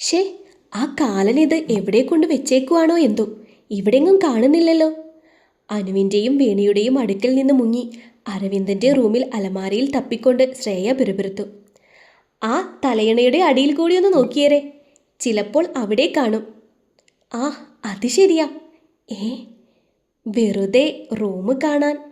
ഷേ ആ കാലനിത് എവിടെ കൊണ്ട് വെച്ചേക്കുവാണോ എന്തോ? ഇവിടെങ്ങും കാണുന്നില്ലല്ലോ. അനുവിന്റെയും വേണിയുടെയും അടുക്കൽ നിന്ന് മുങ്ങി അരവിന്ദന്റെ റൂമിൽ അലമാരയിൽ തപ്പിക്കൊണ്ട് ശ്രേയ പിറുപിറുത്തു. ആ തലയണയുടെ അടിയിൽ കൂടി ഒന്ന് നോക്കിയേരെ. ചിലപ്പോൾ അവിടെ കാണും. ആ അത് ശരിയാ. ഏ വെറുതെ റൂം കാണാൻ.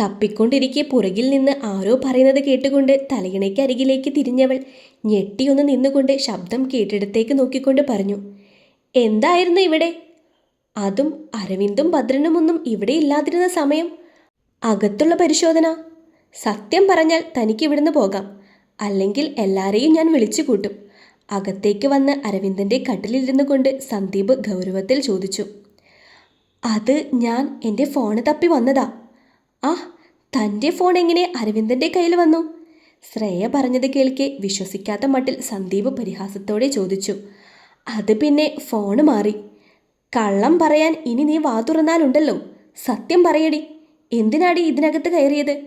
തപ്പിക്കൊണ്ടിരിക്കെ പുറകിൽ നിന്ന് ആരോ പറയുന്നത് കേട്ടുകൊണ്ട് തലയിണയ്ക്ക് അരികിലേക്ക് തിരിഞ്ഞവൾ ഞെട്ടിയൊന്ന് നിന്നുകൊണ്ട് ശബ്ദം കേട്ടിടത്തേക്ക് നോക്കിക്കൊണ്ട് പറഞ്ഞു എന്തായിരുന്നു ഇവിടെ? അതും അരവിന്ദും ഭദ്രനും ഒന്നും ഇവിടെ ഇല്ലാതിരുന്ന സമയം? അകത്തുള്ള പരിശോധന? സത്യം പറഞ്ഞാൽ തനിക്ക് ഇവിടുന്ന് പോകാം. അല്ലെങ്കിൽ എല്ലാരെയും ഞാൻ വിളിച്ചു കൂട്ടും. അകത്തേക്ക് വന്ന് അരവിന്ദന്റെ കട്ടിലിരുന്നു കൊണ്ട് സന്ദീപ് ഗൗരവത്തിൽ ചോദിച്ചു അത് ഞാൻ എന്റെ ഫോണ് തപ്പി വന്നതാ. ആ തന്റെ ഫോൺ എങ്ങനെ അരവിന്ദന്റെ കയ്യിൽ വന്നു? ശ്രേയ പറഞ്ഞത് കേൾക്കെ വിശ്വസിക്കാത്ത മട്ടിൽ സന്ദീപ് പരിഹാസത്തോടെ ചോദിച്ചു. അത് പിന്നെ ഫോണ് മാറി. കള്ളം പറയാൻ ഇനി നീ വാ തുറന്നാലുണ്ടല്ലോ. സത്യം പറയടി. എന്തിനാടി ഇതിനകത്ത് കയറിയത്?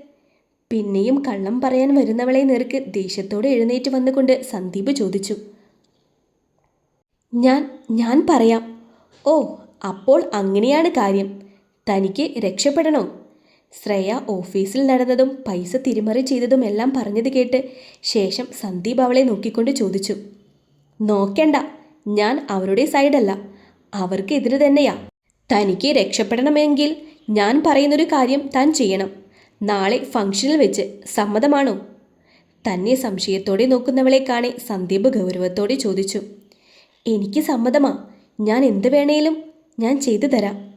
പിന്നെയും കള്ളം പറയാൻ വരുന്നവളെ നേർക്ക് ദേഷ്യത്തോടെ എഴുന്നേറ്റ് വന്നുകൊണ്ട് സന്ദീപ് ചോദിച്ചു. ഞാൻ ഞാൻ പറയാം. ഓ അപ്പോൾ അങ്ങനെയാണ് കാര്യം. തനിക്ക് രക്ഷപ്പെടണോ? ശ്രേയ ഓഫീസിൽ നടന്നതും പൈസ തിരിമറി ചെയ്തതും എല്ലാം പറഞ്ഞത് കേട്ട് ശേഷം സന്ദീപ് അവളെ നോക്കിക്കൊണ്ട് ചോദിച്ചു നോക്കണ്ട ഞാൻ അവരുടെ സൈഡല്ല അവർക്ക് എതിര് തന്നെയാ. തനിക്ക് രക്ഷപ്പെടണമെങ്കിൽ ഞാൻ പറയുന്നൊരു കാര്യം താൻ ചെയ്യണം. നാളെ ഫംഗ്ഷനിൽ വെച്ച് സമ്മതമാണോ? തന്നെ സംശയത്തോടെ നോക്കുന്നവളെ കാണെ സന്ദീപ് ഗൗരവത്തോടെ ചോദിച്ചു എനിക്ക് സമ്മതമാ ഞാൻ എന്ത് വേണേലും ഞാൻ ചെയ്തു തരാം.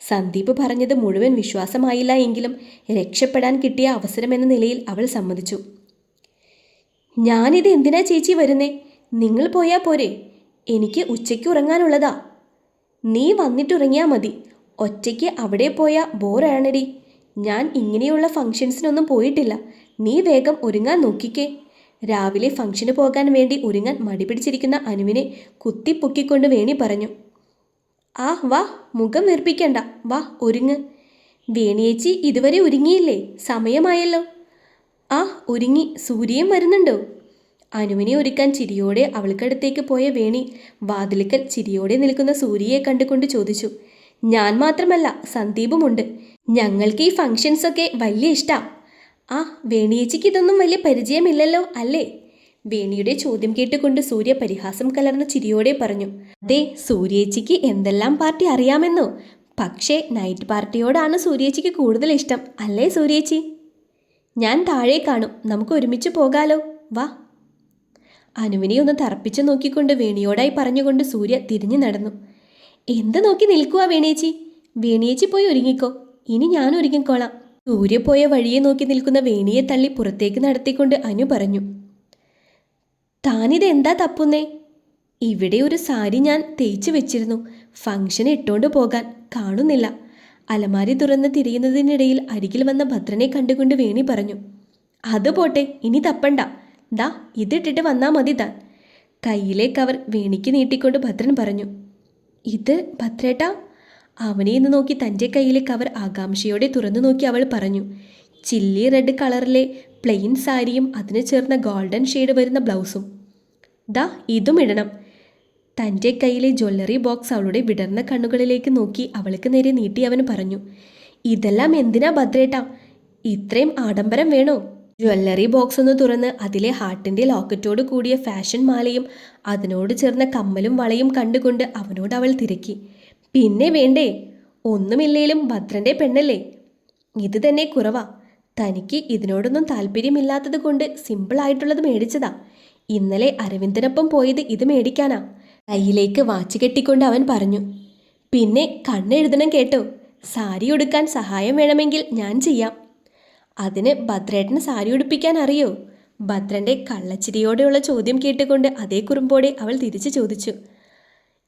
സന്ദീപ് പറഞ്ഞത് മുഴുവൻ വിശ്വാസമായില്ല എങ്കിലും രക്ഷപ്പെടാൻ കിട്ടിയ അവസരമെന്ന നിലയിൽ അവൾ സമ്മതിച്ചു. ഞാനിത് എന്തിനാ ചേച്ചി വരുന്നേ? നിങ്ങൾ പോയാൽ പോരെ. എനിക്ക് ഉച്ചയ്ക്ക് ഉറങ്ങാനുള്ളതാ. നീ വന്നിട്ടുറങ്ങിയാൽ മതി. ഒറ്റയ്ക്ക് അവിടെ പോയാൽ ബോറാണടി. ഞാൻ ഇങ്ങനെയുള്ള ഫംഗ്ഷൻസിനൊന്നും പോയിട്ടില്ല. നീ വേഗം ഒരുങ്ങാൻ നോക്കിക്കേ. രാവിലെ ഫംഗ്ഷന് പോകാൻ വേണ്ടി ഒരുങ്ങാൻ മടി പിടിച്ചിരിക്കുന്ന അനുവിനെ കുത്തിപ്പൊക്കിക്കൊണ്ട് വേണി പറഞ്ഞു. ആ വാ മുഖം വീർപ്പിക്കണ്ട. വാ ഒരുങ്ങ്. വേണിയേച്ചി ഇതുവരെ ഒരുങ്ങിയില്ലേ? സമയമായല്ലോ. ആ ഒരുങ്ങി. സൂര്യയും വരുന്നുണ്ടോ? അനുവിനെ ഒരുക്കാൻ ചിരിയോടെ അവൾക്കടുത്തേക്ക് പോയ വേണി വാതിലിക്കൽ ചിരിയോടെ നിൽക്കുന്ന സൂര്യയെ കണ്ടുകൊണ്ട് ചോദിച്ചു. ഞാൻ മാത്രമല്ല സന്ദീപുമുണ്ട്. ഞങ്ങൾക്ക് ഈ ഫങ്ഷൻസ് ഒക്കെ വലിയ ഇഷ്ടം. ആ വേണിയേച്ചിക്ക് ഇതൊന്നും വലിയ പരിചയമില്ലല്ലോ അല്ലേ? വേണിയുടെ ചോദ്യം കേട്ടുകൊണ്ട് സൂര്യ പരിഹാസം കലർന്ന ചിരിയോടെ പറഞ്ഞു അതെ സൂര്യേച്ചിക്ക് എന്തെല്ലാം പാർട്ടി അറിയാമെന്നോ? പക്ഷേ നൈറ്റ് പാർട്ടിയോടാണ് സൂര്യേച്ചിക്ക് കൂടുതൽ ഇഷ്ടം അല്ലേ സൂര്യേച്ചി? ഞാൻ താഴെ കാണും നമുക്ക് ഒരുമിച്ച് പോകാലോ വാ. അനുവിനെ ഒന്ന് തറപ്പിച്ചു നോക്കിക്കൊണ്ട് വേണിയോടായി പറഞ്ഞുകൊണ്ട് സൂര്യ തിരിഞ്ഞു നടന്നു. എന്ത് നോക്കി നിൽക്കുക വേണിയേച്ചി? വേണിയേച്ചി പോയി ഒരുങ്ങിക്കോ ഇനി ഞാൻ ഒരുങ്ങിക്കോളാം. സൂര്യ പോയ വഴിയെ നോക്കി നിൽക്കുന്ന വേണിയെ തള്ളി പുറത്തേക്ക് നടത്തിക്കൊണ്ട് അനു പറഞ്ഞു താനിത് എന്താ തപ്പുന്നേ? ഇവിടെ ഒരു സാരി ഞാൻ തേച്ച് വെച്ചിരുന്നു. ഫംഗ്ഷൻ ഇട്ടോണ്ട് പോകാൻ കാണുന്നില്ല. അലമാരി തുറന്ന് തിരിയുന്നതിനിടയിൽ അരികിൽ വന്ന ഭദ്രനെ കണ്ടുകൊണ്ട് വേണി പറഞ്ഞു. അത് പോട്ടെ ഇനി തപ്പണ്ട. ദാ ഇതിട്ടിട്ട് വന്നാ മതി താൻ. കയ്യിലെ കവർ വേണിക്ക് നീട്ടിക്കൊണ്ട് ഭദ്രൻ പറഞ്ഞു. ഇത് ഭദ്രേട്ടാ? അവനെ ഇന്ന് നോക്കി തന്റെ കയ്യിലെ കവർ ആകാംക്ഷയോടെ തുറന്നു നോക്കി അവൾ പറഞ്ഞു. ചില്ലി റെഡ് കളറിലെ പ്ലെയിൻ സാരിയും അതിന് ചേർന്ന ഗോൾഡൻ ഷെയ്ഡ് വരുന്ന ബ്ലൗസും. ദാ ഇതും ഇടണം. തന്റെ കയ്യിലെ ജ്വല്ലറി ബോക്സ് അവളുടെ വിടർന്ന കണ്ണുകളിലേക്ക് നോക്കി അവൾക്ക് നേരെ നീട്ടി അവൻ പറഞ്ഞു ഇതെല്ലാം എന്തിനാ ഭദ്രേട്ടാ? ഇത്രയും ആഡംബരം വേണോ? ജ്വല്ലറി ബോക്സ് ഒന്ന് തുറന്ന് അതിലെ ഹാർട്ടിന്റെ ലോക്കറ്റോട് കൂടിയ ഫാഷൻ മാലയും അതിനോട് ചേർന്ന കമ്മലും വളയും കണ്ടുകൊണ്ട് അവനോട് അവൾ തിരക്കി പിന്നെ വേണ്ടേ? ഒന്നുമില്ലേലും ഭദ്രന്റെ പെണ്ണല്ലേ? ഇത് തന്നെ കുറവാ. തനിക്ക് ഇതിനോടൊന്നും താല്പര്യമില്ലാത്തത് കൊണ്ട് സിമ്പിളായിട്ടുള്ളത് മേടിച്ചതാ. ഇന്നലെ അരവിന്ദനൊപ്പം പോയത് ഇത് മേടിക്കാനാ. കയ്യിലേക്ക് വാച്ച് കെട്ടിക്കൊണ്ട് അവൻ പറഞ്ഞു. പിന്നെ കണ്ണെഴുതണം കേട്ടോ. സാരി ഉടുക്കാൻ സഹായം വേണമെങ്കിൽ ഞാൻ ചെയ്യാം. അതിന് ഭദ്രേട്ടന് സാരി ഉടുപ്പിക്കാൻ അറിയോ? ഭദ്രന്റെ കള്ളച്ചിരിയോടെയുള്ള ചോദ്യം കേട്ടുകൊണ്ട് അതേ കുറുമ്പോടെ അവൾ തിരിച്ചു ചോദിച്ചു.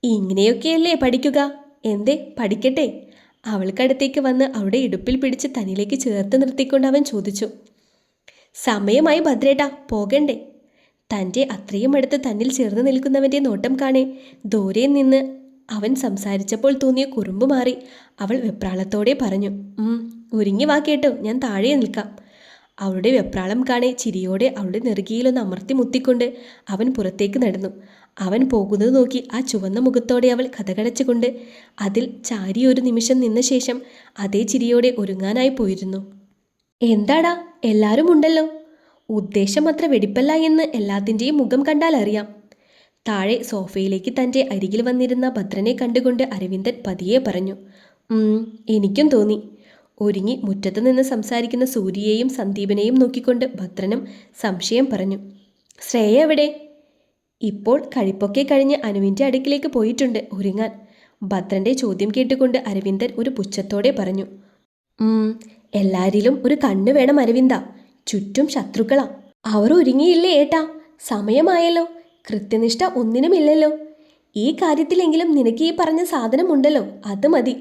ഇങ്ങനെയൊക്കെയല്ലേ പഠിക്കുക? എന്തേ പഠിക്കട്ടെ? അവൾക്കടുത്തേക്ക് വന്ന് അവിടെ ഇടുപ്പിൽ പിടിച്ച് തന്നിലേക്ക് ചേർത്ത് നിർത്തിക്കൊണ്ട് അവൻ ചോദിച്ചു. സമയമായി ഭദ്രേട്ട പോകണ്ടേ? തന്റെ അത്രയും അടുത്ത് തന്നിൽ ചേർന്ന് നിൽക്കുന്നവന്റെ നോട്ടം കാണേ. ദൂരെ നിന്ന് അവൻ സംസാരിച്ചപ്പോൾ തോന്നിയ കുറുമ്പ് മാറി. അവൾ വെപ്രാളത്തോടെ പറഞ്ഞു ഒരുങ്ങി വാ കേട്ടോ ഞാൻ താഴെ നിൽക്കാം. അവളുടെ വെപ്രാളം കാണേ ചിരിയോടെ അവളുടെ നെറുകിയിലൊന്ന് അമർത്തി മുത്തിക്കൊണ്ട് അവൻ പുറത്തേക്ക് നടന്നു. അവൻ പോകുന്നത് നോക്കി ആ ചുവന്ന മുഖത്തോടെ അവൾ കഥകടച്ചുകൊണ്ട് അതിൽ ചാരി ഒരു നിമിഷം നിന്ന ശേഷം അതേ ചിരിയോടെ ഒരുങ്ങാനായി പോയിരുന്നു. എന്താടാ എല്ലാവരും ഉണ്ടല്ലോ? ഉദ്ദേശം അത്ര വെടിപ്പല്ല എന്ന് എല്ലാത്തിന്റെയും മുഖം കണ്ടാൽ അറിയാം. താഴെ സോഫയിലേക്ക് തന്റെ അരികിൽ വന്നിരുന്ന ഭദ്രനെ കണ്ടുകൊണ്ട് അരവിന്ദൻ പതിയെ പറഞ്ഞു എനിക്കും തോന്നി ഒരുങ്ങി മുറ്റത്ത് നിന്ന് സംസാരിക്കുന്ന സൂര്യയെയും സന്ദീപിനെയും നോക്കിക്കൊണ്ട് ഭദ്രനും സംശയം പറഞ്ഞു ശ്രേയ എവിടെ? ഇപ്പോൾ കഴിപ്പൊക്കെ കഴിഞ്ഞ് അനുവിന്റെ അടുക്കിലേക്ക് പോയിട്ടുണ്ട് ഒരുങ്ങാൻ ഭദ്രന്റെ ചോദ്യം കേട്ടുകൊണ്ട് അരവിന്ദൻ ഒരു പുച്ഛത്തോടെ പറഞ്ഞു "ഉം, എല്ലാരിലും ഒരു കണ്ണ് വേണം അരവിന്ദ. ചുറ്റും ശത്രുക്കളാ. അവർ ഒരുങ്ങിയില്ലേ ഏട്ടാ? സമയമായല്ലോ. കൃത്യനിഷ്ഠ ഒന്നിനുമില്ലല്ലോ. ഈ കാര്യത്തിലെങ്കിലും നിനക്ക് ഈ പറഞ്ഞ സാധനമുണ്ടല്ലോ. അത് മതി.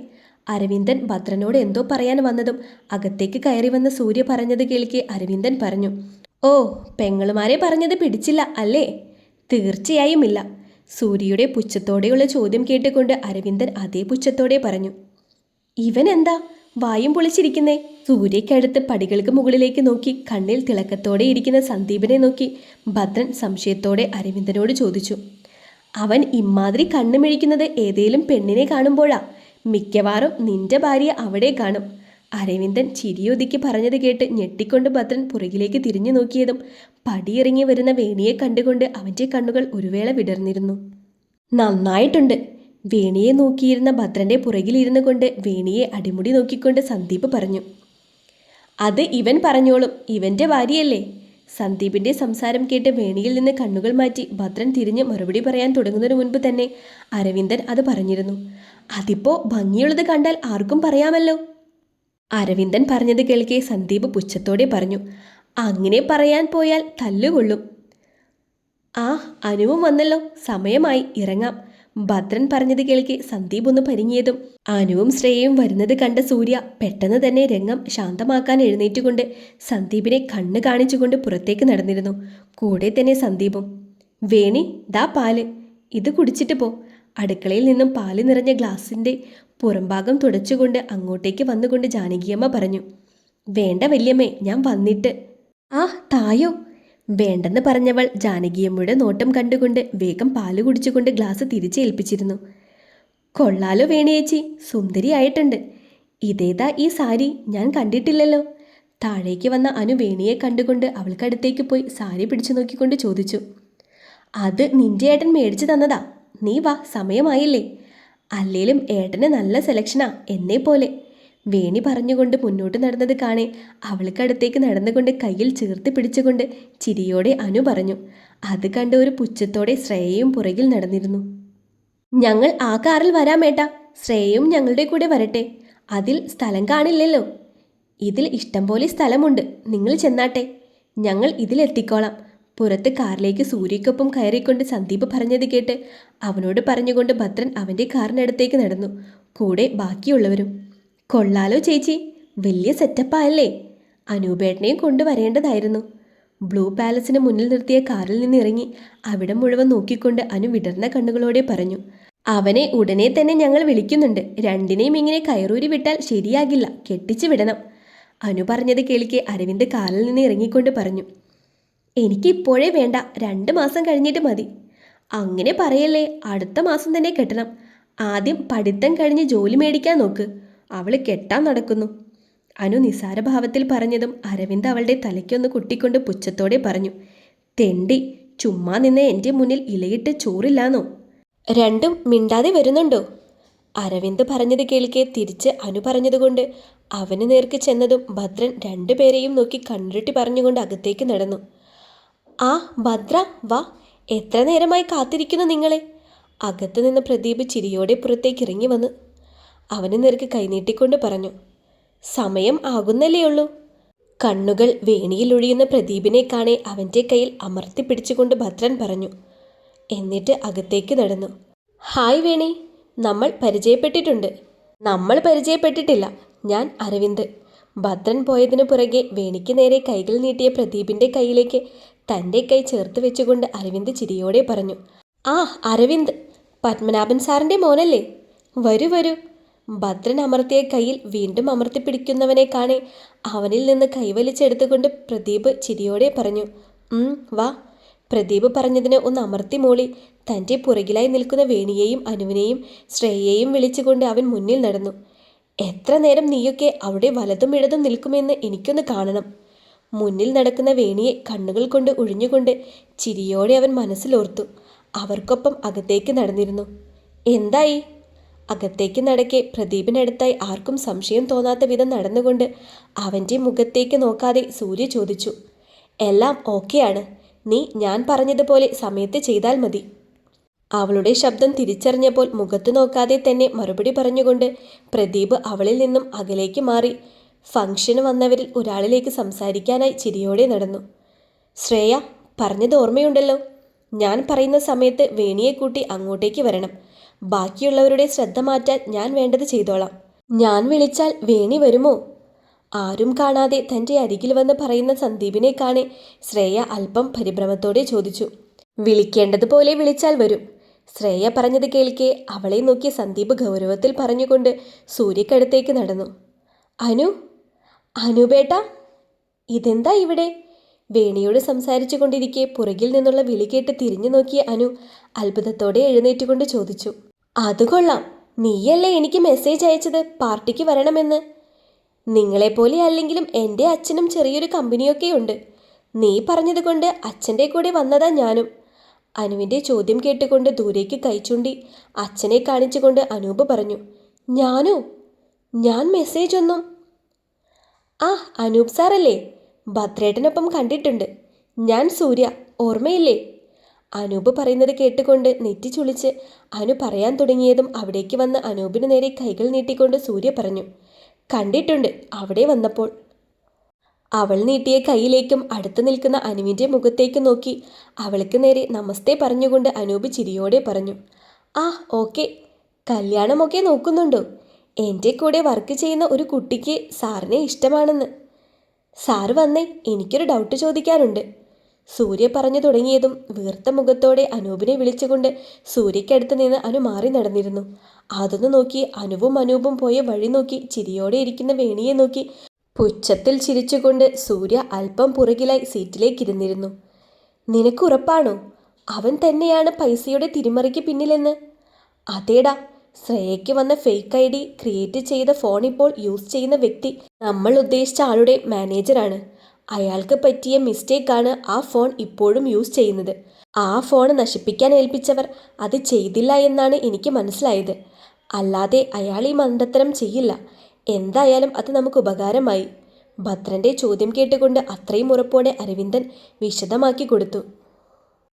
അരവിന്ദൻ ഭദ്രനോട് എന്തോ പറയാൻ വന്നതും അകത്തേക്ക് കയറി വന്ന സൂര്യ പറഞ്ഞത് കേൾക്കെ അരവിന്ദൻ പറഞ്ഞു ഓ പെങ്ങളുമാരെ പറഞ്ഞത് പിടിച്ചില്ല അല്ലേ? തീർച്ചയായും ഇല്ല സൂര്യയുടെ പുച്ഛത്തോടെയുള്ള ചോദ്യം കേട്ടുകൊണ്ട് അരവിന്ദൻ അതേ പുച്ഛത്തോടെ പറഞ്ഞു ഇവൻ എന്താ? വായും പൊളിച്ചിരിക്കുന്നേ. സൂര്യക്കടുത്ത് പടികൾക്ക് മുകളിലേക്ക് നോക്കി കണ്ണിൽ തിളക്കത്തോടെ ഇരിക്കുന്ന സന്ദീപിനെ നോക്കി ഭദ്രൻ സംശയത്തോടെ അരവിന്ദനോട് ചോദിച്ചു അവൻ ഇമാതിരി കണ്ണു മിഴിക്കുന്നത് ഏതേലും പെണ്ണിനെ കാണുമ്പോഴാ? മിക്കവാറും നിന്റെ ഭാര്യ അവിടെ കാണും. അരവിന്ദൻ ചിരിയൊതുക്കി പറഞ്ഞത് കേട്ട് ഞെട്ടിക്കൊണ്ട് ഭദ്രൻ പുറകിലേക്ക് തിരിഞ്ഞു നോക്കിയതും പടിയിറങ്ങി വരുന്ന വേണിയെ കണ്ടുകൊണ്ട് അവന്റെ കണ്ണുകൾ ഒരുവേള വിടർന്നിരുന്നു. നന്നായിട്ടുണ്ട്. വേണിയെ നോക്കിയിരുന്ന ഭദ്രന്റെ പുറകിലിരുന്നു കൊണ്ട് വേണിയെ അടിമുടി നോക്കിക്കൊണ്ട് സന്ദീപ് പറഞ്ഞു. അത് ഇവൻ പറഞ്ഞോളും. ഇവന്റെ ഭാര്യയല്ലേ. സന്ദീപിന്റെ സംസാരം കേട്ട് വേണിയിൽ നിന്ന് കണ്ണുകൾ മാറ്റി ഭദ്രൻ തിരിഞ്ഞ് മറുപടി പറയാൻ തുടങ്ങുന്നതിന് മുൻപ് തന്നെ അരവിന്ദൻ അത് പറഞ്ഞിരുന്നു. അതിപ്പോ ഭംഗിയുള്ളത് കണ്ടാൽ ആർക്കും പറയാമല്ലോ. അരവിന്ദൻ പറഞ്ഞത് കേൾക്കെ സന്ദീപ് പുച്ഛത്തോടെ പറഞ്ഞു. അങ്ങനെ പറയാൻ പോയാൽ തല്ലുകൊള്ളും. ആ അനുവും വന്നല്ലോ. സമയമായി. ഇറങ്ങാം. ഭദ്രൻ പറഞ്ഞത് കേൾക്കെ സന്ദീപ് ഒന്ന് പരിങ്ങിയതും അനുവും ശ്രേയയും വരുന്നത് കണ്ട സൂര്യ പെട്ടെന്ന് തന്നെ രംഗം ശാന്തമാക്കാൻ എഴുന്നേറ്റുകൊണ്ട് സന്ദീപിനെ കണ്ണ് കാണിച്ചുകൊണ്ട് പുറത്തേക്ക് നടന്നിരുന്നു. കൂടെ തന്നെ സന്ദീപും വേണി ദാ പാൽ. ഇത് കുടിച്ചിട്ട് പോ. അടുക്കളയിൽ നിന്നും പാൽ നിറഞ്ഞ ഗ്ലാസിന്റെ പുറംഭാഗം തുടച്ചുകൊണ്ട് അങ്ങോട്ടേക്ക് വന്നുകൊണ്ട് ജാനകിയമ്മ പറഞ്ഞു വേണ്ട വല്യമ്മേ ഞാൻ വന്നിട്ട്. ആ തായോ. വേണ്ടെന്ന് പറഞ്ഞവൾ ജാനകിയമ്മയുടെ നോട്ടം കണ്ടുകൊണ്ട് വേഗം പാൽ കുടിച്ചുകൊണ്ട് ഗ്ലാസ് തിരിച്ചേൽപ്പിച്ചിരുന്നു കൊള്ളാലോ വേണിയേച്ചി സുന്ദരിയായിട്ടുണ്ട്. ഇതേതാ ഈ സാരി? ഞാൻ കണ്ടിട്ടില്ലല്ലോ. താഴേക്ക് വന്ന അനു വേണിയെ കണ്ടുകൊണ്ട് അവൾക്കടുത്തേക്ക് പോയി സാരി പിടിച്ചു നോക്കിക്കൊണ്ട് ചോദിച്ചു. അത് നിന്റെ ഏട്ടൻ മേടിച്ചു തന്നതാ. നീ വാ സമയമായില്ലേ. അല്ലേലും ഏട്ടന് നല്ല സെലക്ഷനാ എന്നെ പോലെ വേണി പറഞ്ഞുകൊണ്ട് മുന്നോട്ട് നടന്നത് കാണെ. അവൾക്കടുത്തേക്ക് നടന്നുകൊണ്ട് കയ്യിൽ ചേർത്ത് പിടിച്ചുകൊണ്ട് ചിരിയോടെ അനു പറഞ്ഞു അത് കണ്ട് ഒരു പുച്ഛത്തോടെ ശ്രേയയും പുറകിൽ നടന്നിരുന്നു. ഞങ്ങൾ ആ കാറിൽ വരാമേട്ടാ ശ്രേയയും ഞങ്ങളുടെ കൂടെ വരട്ടെ. അതിൽ സ്ഥലം കാണില്ലല്ലോ. ഇതിൽ ഇഷ്ടം പോലെ സ്ഥലമുണ്ട്. നിങ്ങൾ ചെന്നാട്ടെ. ഞങ്ങൾ ഇതിലെത്തിക്കോളാം പുറത്ത് കാറിലേക്ക് സൂര്യക്കൊപ്പം കയറിക്കൊണ്ട് സന്ദീപ് പറഞ്ഞത് കേട്ട് അവനോട് പറഞ്ഞുകൊണ്ട് ഭദ്രൻ അവന്റെ കാറിനടുത്തേക്ക് നടന്നു. കൂടെ ബാക്കിയുള്ളവരും. കൊള്ളാലോ ചേച്ചി. വലിയ സെറ്റപ്പായല്ലേ അനൂപേട്ടനെയും കൊണ്ടുവരേണ്ടതായിരുന്നു. ബ്ലൂ പാലസിന് മുന്നിൽ നിർത്തിയ കാറിൽ നിന്ന് ഇറങ്ങി അവിടെ മുഴുവൻ നോക്കിക്കൊണ്ട് അനു വിടർന്ന കണ്ണുകളോടെ പറഞ്ഞു അവനെ ഉടനെ തന്നെ ഞങ്ങൾ വിളിക്കുന്നുണ്ട്. രണ്ടിനെയും ഇങ്ങനെ കയറൂരി വിട്ടാൽ ശരിയാകില്ല. കെട്ടിച്ചു വിടണം. അനു പറഞ്ഞത് കേൾക്കെ അരവിന്ദ് കാറിൽ നിന്ന് ഇറങ്ങിക്കൊണ്ട് പറഞ്ഞു എനിക്കിപ്പോഴേ വേണ്ട. രണ്ട് മാസം കഴിഞ്ഞിട്ട് മതി. അങ്ങനെ പറയല്ലേ അടുത്ത മാസം തന്നെ കെട്ടണം. ആദ്യം പഠിത്തം കഴിഞ്ഞ് ജോലി മേടിക്കാൻ നോക്ക്. അവൾ കെട്ടാൻ നടക്കുന്നു. അനു നിസാരഭാവത്തിൽ പറഞ്ഞതും അരവിന്ദ് അവളുടെ തലയ്ക്കൊന്ന് കുട്ടിക്കൊണ്ട് പുച്ഛത്തോടെ പറഞ്ഞു തെണ്ടി ചുമ്മാ നിന്ന് എന്റെ മുന്നിൽ ഇലയിട്ട് ചോറില്ലാന്നോ? രണ്ടും മിണ്ടാതെ വരുന്നുണ്ടോ? അരവിന്ദ് പറഞ്ഞത് കേൾക്കെ തിരിച്ച് അനു പറഞ്ഞതുകൊണ്ട് അവന് നേർക്ക് ചെന്നതും ഭദ്രൻ രണ്ടുപേരെയും നോക്കി കണ്ണിരുട്ടി പറഞ്ഞുകൊണ്ട് അകത്തേക്ക് നടന്നു. ആ ഭദ്ര വാ. എത്ര നേരമായി കാത്തിരിക്കുന്നു നിങ്ങളെ? അകത്തു നിന്ന് പ്രദീപ് ചിരിയോടെ പുറത്തേക്ക് ഇറങ്ങി വന്ന് അവന് നേർക്ക് കൈനീട്ടിക്കൊണ്ട് പറഞ്ഞു സമയം ആകുന്നല്ലേ ഉള്ളൂ. കണ്ണുകൾ വേണിയിൽ ഒഴിയുന്ന പ്രദീപിനെ കാണെ അവന്റെ കയ്യിൽ അമർത്തി പിടിച്ചുകൊണ്ട് ഭദ്രൻ പറഞ്ഞു എന്നിട്ട് അകത്തേക്ക് നടന്നു. ഹായ് വേണി നമ്മൾ പരിചയപ്പെട്ടിട്ടുണ്ട്. നമ്മൾ പരിചയപ്പെട്ടിട്ടില്ല ഞാൻ അരവിന്ദ്. ഭദ്രൻ പോയതിനു പുറകെ വേണിക്ക് നേരെ കൈകൾ നീട്ടിയ പ്രദീപിന്റെ കയ്യിലേക്ക് തന്റെ കൈ ചേർത്ത് വെച്ചുകൊണ്ട് അരവിന്ദ് ചിരിയോടെ പറഞ്ഞു ആ അരവിന്ദ്. പത്മനാഭൻ സാറിന്റെ മോനല്ലേ? വരൂ വരൂ. ഭദ്രൻ അമർത്തിയ കയ്യിൽ വീണ്ടും അമർത്തി പിടിക്കുന്നവനെ കാണെ. അവനിൽ നിന്ന് കൈവലിച്ചെടുത്തുകൊണ്ട് പ്രദീപ് ചിരിയോടെ പറഞ്ഞു "ഉം, വാ. പ്രദീപ് പറഞ്ഞതിന് ഒന്ന് അമർത്തി മൂളി. തന്റെ പുറകിലായി നിൽക്കുന്ന വേണിയെയും അനുവിനെയും ശ്രേയയെയും വിളിച്ചുകൊണ്ട് അവൻ മുന്നിൽ നടന്നു. എത്ര നേരം നീയൊക്കെ അവിടെ വലതും ഇടതും നിൽക്കുമെന്ന് എനിക്കൊന്ന് കാണണം. മുന്നിൽ നടക്കുന്ന വേണിയെ കണ്ണുകൾ കൊണ്ട് ഒഴിഞ്ഞുകൊണ്ട് ചിരിയോടെ അവൻ മനസ്സിലോർത്തു. അവർക്കൊപ്പം അകത്തേക്ക് നടന്നിരുന്നു. എന്തായി? അകത്തേക്ക് നടക്കെ പ്രദീപിനടുത്തായി ആർക്കും സംശയം തോന്നാത്ത വിധം നടന്നുകൊണ്ട് അവന്റെ മുഖത്തേക്ക് നോക്കാതെ സൂര്യ ചോദിച്ചു എല്ലാം ഓക്കെയാണ്. നീ ഞാൻ പറഞ്ഞതുപോലെ സമയത്ത് ചെയ്താൽ മതി. അവളുടെ ശബ്ദം തിരിച്ചറിഞ്ഞപ്പോൾ മുഖത്ത് നോക്കാതെ തന്നെ മറുപടി പറഞ്ഞുകൊണ്ട് പ്രദീപ് അവളിൽ നിന്നും അകലേക്ക് മാറി ഫംഗ്ഷന് വന്നവരിൽ ഒരാളിലേക്ക് സംസാരിക്കാനായി ചിരിയോടെ നടന്നു. ശ്രേയ പറഞ്ഞത് ഓർമ്മയുണ്ടല്ലോ. ഞാൻ പറയുന്ന സമയത്ത് വേണിയെ കൂട്ടി അങ്ങോട്ടേക്ക് വരണം. ബാക്കിയുള്ളവരുടെ ശ്രദ്ധ മാറ്റാൻ ഞാൻ വേണ്ടത് ചെയ്തോളാം. ഞാൻ വിളിച്ചാൽ വേണി വരുമോ? ആരും കാണാതെ തന്റെ അരികിൽ വന്ന് പറയുന്ന സന്ദീപിനെ കാണെ ശ്രേയ അല്പം പരിഭ്രമത്തോടെ ചോദിച്ചു. വിളിക്കേണ്ടതുപോലെ വിളിച്ചാൽ വരും. ശ്രേയ പറഞ്ഞത് കേൾക്കെ അവളെ നോക്കി സന്ദീപ് ഗൗരവത്തിൽ പറഞ്ഞുകൊണ്ട് സൂര്യക്കടുത്തേക്ക് നടന്നു. അനു? അനുബേട്ട ഇതെന്താ ഇവിടെ? വേണിയോട് സംസാരിച്ചു കൊണ്ടിരിക്കെ പുറകിൽ നിന്നുള്ള വിളി കേട്ട് തിരിഞ്ഞു നോക്കിയ അനു അത്ഭുതത്തോടെ എഴുന്നേറ്റുകൊണ്ട് ചോദിച്ചു. അത് കൊള്ളാം. നീയല്ലേ എനിക്ക് മെസ്സേജ് അയച്ചത്? പാർട്ടിക്ക് വരണമെന്ന്. നിങ്ങളെപ്പോലെ അല്ലെങ്കിലും എന്റെ അച്ഛനും ചെറിയൊരു കമ്പനിയൊക്കെയുണ്ട് നീ പറഞ്ഞതുകൊണ്ട് അച്ഛന്റെ കൂടെ വന്നതാ ഞാനും. അനുവിന്റെ ചോദ്യം കേട്ടുകൊണ്ട് ദൂരേക്ക് കൈചൂണ്ടി അച്ഛനെ കാണിച്ചുകൊണ്ട് അനൂപ് പറഞ്ഞു ഞാനോ? ഞാൻ മെസ്സേജ് ഒന്നും ആ അനൂപ് സാറല്ലേ? ഭദ്രേട്ടനൊപ്പം കണ്ടിട്ടുണ്ട്. ഞാൻ സൂര്യ. ഓർമ്മയില്ലേ? അനൂപ് പറയുന്നത് കേട്ടുകൊണ്ട് നെറ്റി ചുളിച്ച് അനു പറയാൻ തുടങ്ങിയതും അവിടേക്ക് വന്ന് അനൂപിന് നേരെ കൈകൾ നീട്ടിക്കൊണ്ട് സൂര്യ പറഞ്ഞു കണ്ടിട്ടുണ്ട് അവിടെ വന്നപ്പോൾ. അവൾ നീട്ടിയ കൈയിലേക്കും അടുത്ത് നിൽക്കുന്ന അനുവിന്റെ മുഖത്തേക്ക് നോക്കി അവൾക്ക് നേരെ നമസ്തേ പറഞ്ഞുകൊണ്ട് അനൂപ് ചിരിയോടെ പറഞ്ഞു ആ ഓക്കെ കല്യാണമൊക്കെ നോക്കുന്നുണ്ടോ? എന്റെ കൂടെ വർക്ക് ചെയ്യുന്ന ഒരു കുട്ടിക്ക് സാറിനെ ഇഷ്ടമാണെന്ന്. സാർ വന്നേ എനിക്കൊരു ഡൗട്ട് ചോദിക്കാനുണ്ട്. സൂര്യ പറഞ്ഞു തുടങ്ങിയതും വീർത്ത മുഖത്തോടെ അനൂപിനെ വിളിച്ചുകൊണ്ട് സൂര്യക്കടുത്ത് നിന്ന് അനു മാറി നടന്നിരുന്നു. അതൊന്ന് നോക്കി അനുവും അനൂപും പോയ വഴി നോക്കി ചിരിയോടെ ഇരിക്കുന്ന വേണിയെ നോക്കി പുച്ഛത്തിൽ ചിരിച്ചുകൊണ്ട് സൂര്യ അല്പം പുറകിലായി സീറ്റിലേക്ക് ഇരുന്നിരുന്നു. നിനക്കുറപ്പാണോ അവൻ തന്നെയാണ് പൈസയുടെ തിരിമറിക്ക് പിന്നിലെന്ന്? അതേടാ ശ്രേയയ്ക്ക് വന്ന ഫേക്ക് ഐ ഡി ക്രിയേറ്റ് ചെയ്ത ഫോൺ ഇപ്പോൾ യൂസ് ചെയ്യുന്ന വ്യക്തി നമ്മൾ ഉദ്ദേശിച്ച ആളുടെ മാനേജറാണ്. അയാൾക്ക് പറ്റിയ മിസ്റ്റേക്കാണ് ആ ഫോൺ ഇപ്പോഴും യൂസ് ചെയ്യുന്നത്. ആ ഫോൺ നശിപ്പിക്കാൻ ഏൽപ്പിച്ചവർ അത് ചെയ്തില്ല എന്നാണ് എനിക്ക് മനസ്സിലായത്. അല്ലാതെ അയാൾ ഈ മണ്ടത്തരം ചെയ്യില്ല. എന്തായാലും അത് നമുക്ക് ഉപകാരമായി. ഭദ്രന്റെ ചോദ്യം കേട്ടുകൊണ്ട് അത്രയും ഉറപ്പോടെ അരവിന്ദൻ വിശദമാക്കി കൊടുത്തു.